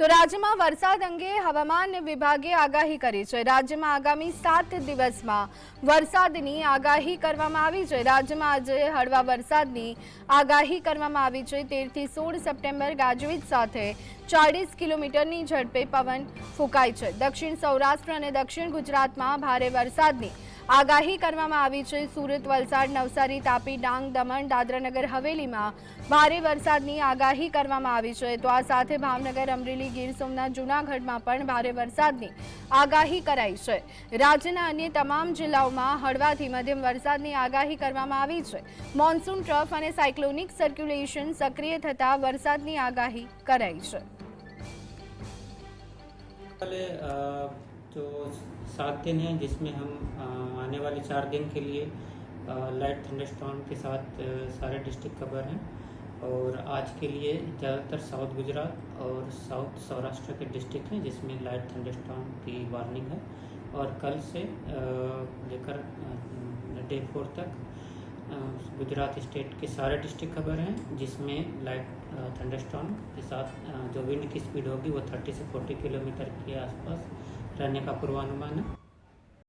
તો રાજ્યમાં વરસાદ અંગે હવામાન વિભાગે આગાહી કરી છે. રાજ્યમાં આગામી સાત દિવસમાં વરસાદની આગાહી કરવામાં આવી છે. રાજ્યમાં આજે હળવા વરસાદની આગાહી કરવામાં આવી છે. તેરથી સોળ સપ્ટેમ્બર ગાજવીજ સાથે ચાળીસ કિલોમીટરની ઝડપે પવન ફૂંકાય છે. દક્ષિણ સૌરાષ્ટ્ર અને દક્ષિણ ગુજરાતમાં ભારે વરસાદની આગાહી કરવામાં આવી છે. સુરત, વલસાડ, નવસારી, તાપી, ડાંગ, દમણ, દાદરાનગર, હવેલીમાં ભારે વરસાદની આગાહી કરવામાં આવી છે. તો આ સાથે ભાવનગર, અમરેલી, ગીર સોમનાથ, જૂનાગઢમાં પણ ભારે વરસાદની આગાહી કરાઈ છે. રાજ્યના અન્ય તમામ જિલ્લાઓમાં હળવાથી મધ્યમ વરસાદની આગાહી કરવામાં આવી છે. મોન્સૂન, ટ્રફ અને સાયક્લોનિક સર્ક્યુલેશન સક્રિય થતાં વરસાદની આગાહી કરાઈ છે. जो सात दिन हैं जिसमें हम आने वाले चार दिन के लिए लाइट थंडरस्टॉर्म के साथ सारे डिस्ट्रिक्ट कवर हैं। और आज के लिए ज़्यादातर साउथ गुजरात और साउथ सौराष्ट्र के डिस्ट्रिक्ट हैं, जिसमें लाइट थंडरस्टॉर्म की वार्निंग है। और कल से लेकर डे फोर तक गुजरात स्टेट के सारे डिस्ट्रिक्ट खबर हैं, जिसमें लाइट थंडरस्टॉर्म के साथ जो विंड की स्पीड होगी वो 30 से 40 किलोमीटर के आसपास रहने का पूर्वानुमान है।